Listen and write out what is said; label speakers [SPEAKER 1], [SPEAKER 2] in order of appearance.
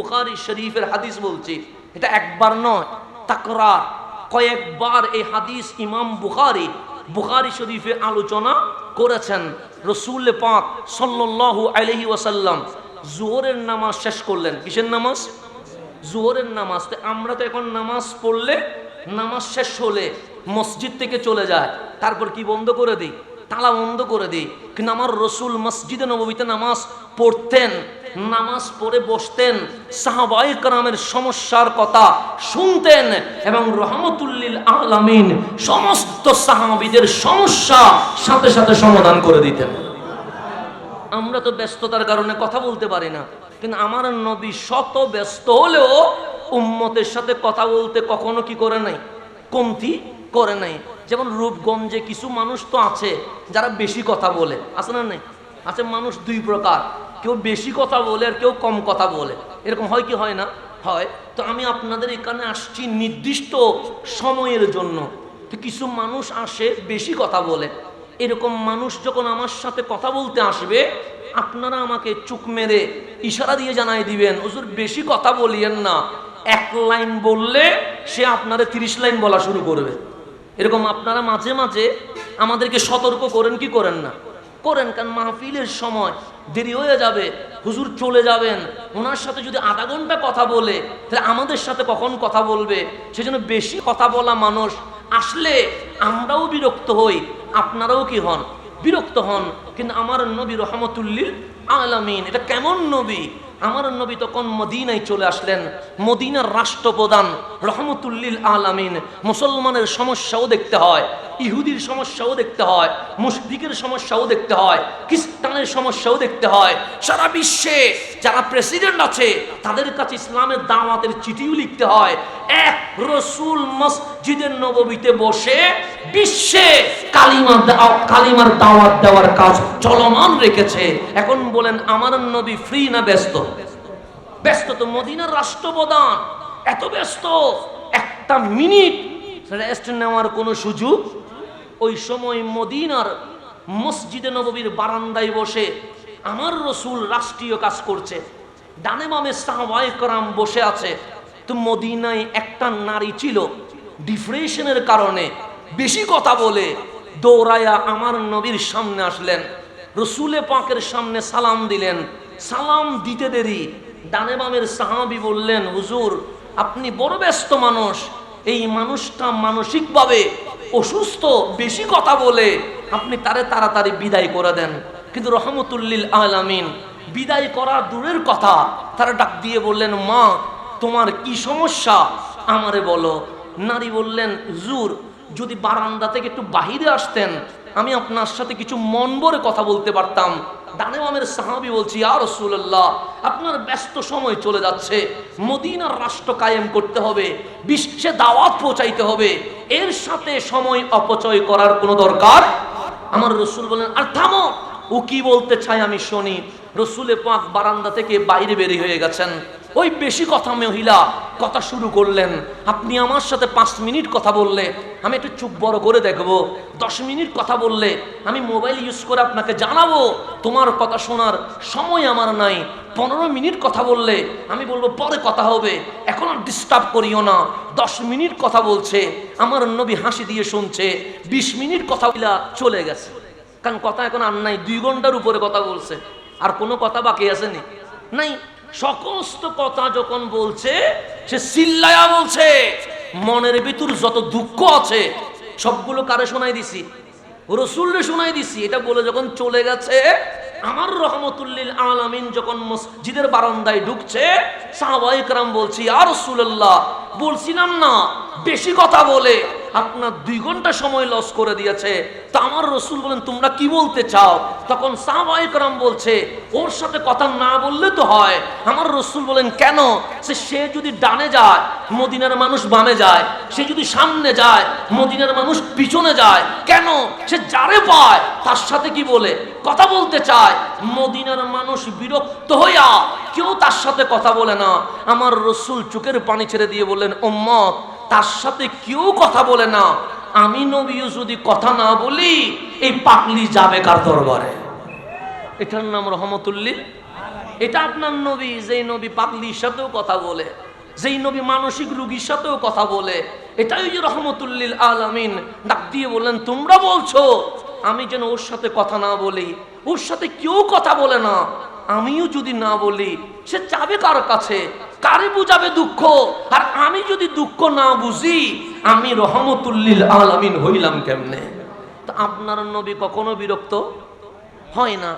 [SPEAKER 1] বুখারি শরীফের হাদিস বলছি, এটা একবার নয়, তাকরার। কয়েকবার এই হাদিস ইমাম বুখারি বুখারি শরীফে আলোচনা করেছেন। রসুল পাক সাল্লাল্লাহু আলাইহি ওয়াসাল্লাম জোহরের নামাজ শেষ করলেন। কিসের নামাজ? জোহরের নামাজ। আমরা তো এখন নামাজ পড়লে নামাজ শেষ হলে মসজিদ থেকে চলে যায়। তারপর কি বন্ধ করে দিই? তালা বন্ধ করে দিই। কিন্তু আমার রসুল মসজিদে নবীতে নামাজ পড়তেন। নামাজ পড়ে বসতেন সাহাবাই কারামের সমস্যার কথা শুনতেন এবং রহমতুল্লিল আলামিন সমস্ত সাহাবিদের সমস্যা সাথে সাথে সমাধান করে দিতেন। আমরা তো ব্যস্ততার কারণে কথা বলতে পারি না, কিন্তু আমার নবী শত ব্যস্ত হলেও উম্মতের সাথে কথা বলতে কখনো কি করে নাই? কমতি করে নাই। যেমন রূপগঞ্জে কিছু মানুষ তো আছে, যারা বেশি কথা বলে, আছে না নাই? আছে মানুষ দুই প্রকার। কেউ বেশি কথা বলে আর কেউ কম কথা বলে। এরকম হয় কি হয় না? হয়। তো আমি আপনাদের এখানে আসছি নির্দিষ্ট সময়ের জন্য। তো কিছু মানুষ আসে, বেশি কথা বলে। এরকম মানুষ যখন আমার সাথে কথা বলতে আসবে, আপনারা আমাকে চুক মেরে ইশারা দিয়ে জানাই দিবেন, হুজুর, বেশি কথা বলিয়েন না। এক লাইন বললে সে আপনারা তিরিশ লাইন বলা শুরু করবে। এরকম আপনারা মাঝে মাঝে আমাদেরকে সতর্ক করেন কি করেন না? করেন, কারণ মাহফিলের সময় দেরি হয়ে যাবে, হুজুর চলে যাবেন। ওনার সাথে যদি আধা ঘণ্টা কথা বলে, তাহলে আমাদের সাথে কখন কথা বলবে? সেজন্য বেশি কথা বলা মানুষ, আসলে আমরাও বিরক্ত হই, আপনারাও কি হন? বিরক্ত হন, কিন্তু আমার নবী রহমতুল্লিল আলামিন, এটা কেমন নবী? আমার নবী তখন মদিনায় চলে আসলেন, মদিনার রাষ্ট্রপ্রধান রহমতুল্লিল আলামিন, মুসলমানের সমস্যাও দেখতে হয়। ইহুদির সমস্যাও দেখতে হয় মুশফিকের সমস্যাও দেখতে হয় খ্রিস্টানের সমস্যাও দেখতে হয়। সারা বিশ্বে যারা প্রেসিডেন্ট আছে, তাদের কাছে ইসলামের দাওয়াতের চিঠিও লিখতে হয়, এক রসুল মসজিদের নববীতে বসে বিশ্বে কালিমা কালিমার দাওয়াত দেওয়ার কাজ চলমান রেখেছে। এখন বলেন, আমার নবী ফ্রি না ব্যস্ত? ব্যস্ত তো মদিনার রাষ্ট্রপ্রধান, এত ব্যস্ত, একটা মিনিট রেস্ট নেওয়ার কোনো সুযোগ ওই সময় মদিনার মসজিদে নববীর বারান্দায় বসে আমার রসুল রাষ্ট্রীয় কাজ করছে। ডানে বামে সাহবাই করাম বসে আছে। তো মদিনায় একটা নারী ছিল, ডিপ্রেশনের কারণে বেশি কথা বলে দৌড়ায়া আমার নবীর সামনে আসলেন। রসুলে পাকের সামনে সালাম দিলেন। সালাম দিতে দেরি, ডানে বামের সাহাবি বললেন, হুজুর, আপনি বড় ব্যস্ত মানুষ। এই মানুষটা মানসিকভাবে অসুস্থ, বেশি কথা বলে, আপনি তারে তাড়াতাড়ি বিদায় করে দেন। কিন্তু রহমতুল্লিল আলামিন বিদায় করা দূরের কথা, তারা ডাক দিয়ে বললেন, মা, তোমার কি সমস্যা? আমারে বলো, নারী বললেন জুর যদি বারান্দা থেকে একটু বাহিরে আসতেন, আমি আপনার সাথে কিছু মন ভরে কথা বলতে পারতাম। ডানে বামের সাহাবি বলছি আর রসুল্লাহ আপনার ব্যস্ত সময় চলে যাচ্ছে। মদিনার রাষ্ট্র কায়েম করতে হবে, বিশ্বে দাওয়াত পৌঁছাইতে হবে। এর সাথে সময় অপচয় করার কোনো দরকার? আমার রসুল বলেন আর থামো। ও কি বলতে চাই আমি শুনি। রসুলে পাক বারান্দা থেকে বাইরে বেরিয়ে হয়ে গেছেন। ওই বেশি কথা মহিলা, কথা শুরু করলেন। আপনি আমার সাথে পাঁচ মিনিট কথা বললে, আমি একটু চুপ বড় করে দেখব। দশ মিনিট কথা বললে, আমি মোবাইল ইউজ করে আপনাকে জানাব। তোমার কথা শোনার সময় আমার নাই। পনেরো মিনিট কথা বললে, আমি বলব, পরে কথা হবে। এখন আর ডিস্টার্ব করিও না। দশ মিনিট কথা বলছে, আমার নবী হাসি দিয়ে শুনছে। বিশ মিনিট কথা বলা চলে গেছে। কারণ কথা এখন আর নাই, দুই ঘণ্টার উপরে কথা বলছে। আর কোনো কথা বাকি আসেনি নাই। সমস্ত কথা যখন বলছে, সে চিল্লায়া বলছে, মনের ভিতর যত দুঃখ আছে, সবগুলো কারে শোনাই দিছি? রসুল্লে শোনাই দিছি। এটা বলে যখন চলে গেছে, আমার রহমতুল্লিল আলামিন যখন মসজিদের বারান্দায় ঢুকছে, সাহাবাইকরাম বলছি আর রসুল্লাহ বলছিলাম না, বেশি কথা বলে। আপনার দুই ঘণ্টা সময় লস করে দিয়েছে। তা আমার রসুল বলেন, তোমরা কি বলতে চাও? তখন সাহবাইকরাম বলছে, ওর সাথে কথা না বললে তো হয়। আমার রসুল বলেন, কেন? সে সে যদি ডানে যায়, মদিনার মানুষ বামে যায়, সে যদি সামনে যায়, মদিনার মানুষ পিছনে যায়, কেন? সে যারে পায়, তার সাথে কি বলে? কথা বলতে চায়, মদিনার মানুষ বিরক্ত হইয়া কেউ তার সাথে কথা বলে না। আমার রসুল চোখের পানি ছেড়ে দিয়ে বললেন ওম্মত তার সাথে কেউ কথা বলে না। আমি নবীও যদি কথা না বলি, এই পাকলি যাবে কার দরবারে? এটার নাম রহমতুল্লিল। এটা আপনার নবী, যেই নবী পাগলির সাথেও কথা বলে, যেই নবী মানসিক রুগীর সাথেও কথা বলে। এটাই যে রহমতুল্লিল আলামিন। ডাক দিয়ে বললেন, তোমরা বলছো, আমি যেন ওর সাথে কথা না বলি, ওর সাথে কেউ কথা বলে না। আমিও যদি না বলি, সে যাবে কার কাছে? কারে বুঝাবে দুঃখ? আর আমি যদি দুঃখ না বুঝি, আমি রহমতুল্লিল আলামিন হইলাম কেমনে? তা আপনার নবী কখনো বিরক্ত হয় না।